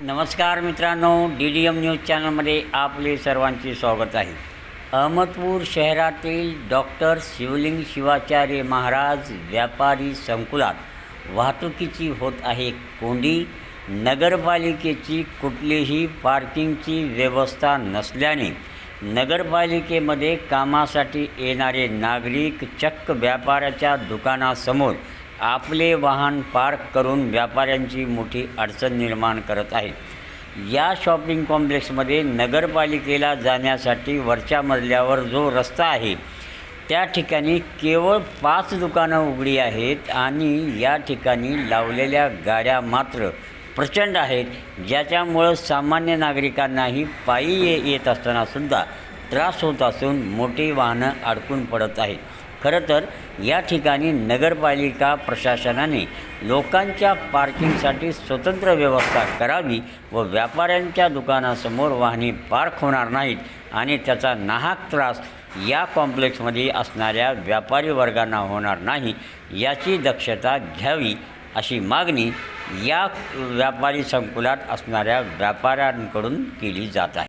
नमस्कार मित्रांनो D D M news चॅनलमध्ये आपले सर्वांचे स्वागत आहे. अहमदपूर शहरातील डॉक्टर शिवलिंग शिवाचार्य महाराज व्यापारी संकुलात वाहतुकीची होत आहे कोंडी. नगरपालिकेची कुठलीही पार्किंगची व्यवस्था नसल्याने नगरपालिकेमध्ये कामासाठी येणारे नागरिक चक्क व्यापाऱ्याच्या दुकानासमोर आपले वाहन पार्क करून व्यापाऱ्यांची मोठी अडचण निर्माण करत आहेत या शॉपिंग कॉम्प्लेक्समध्ये नगरपालिकेला जाण्यासाठी वरच्या मजल्यावर जो रस्ता आहे त्या ठिकाणी केवळ पाच दुकानं उघडी आहेत आणि या ठिकाणी लावलेल्या गाड्या मात्र प्रचंड आहेत ज्याच्यामुळं सामान्य नागरिकांनाही पायी ये येत असतानासुद्धा त्रास होत असून मोठी वाहनं अडकून पडत आहेत. खरं तर या ठिकाणी नगरपालिका प्रशासनाने लोकांच्या पार्किंगसाठी स्वतंत्र व्यवस्था करावी व व्यापाऱ्यांच्या दुकानासमोर वाहने पार्क होणार नाहीत आणि त्याचा नाहक त्रास या कॉम्प्लेक्समध्ये असणाऱ्या व्यापारी वर्गांना होणार नाही याची दक्षता घ्यावी अशी मागणी या व्यापारी संकुलात असणाऱ्या व्यापाऱ्यांकडून केली जात आहे.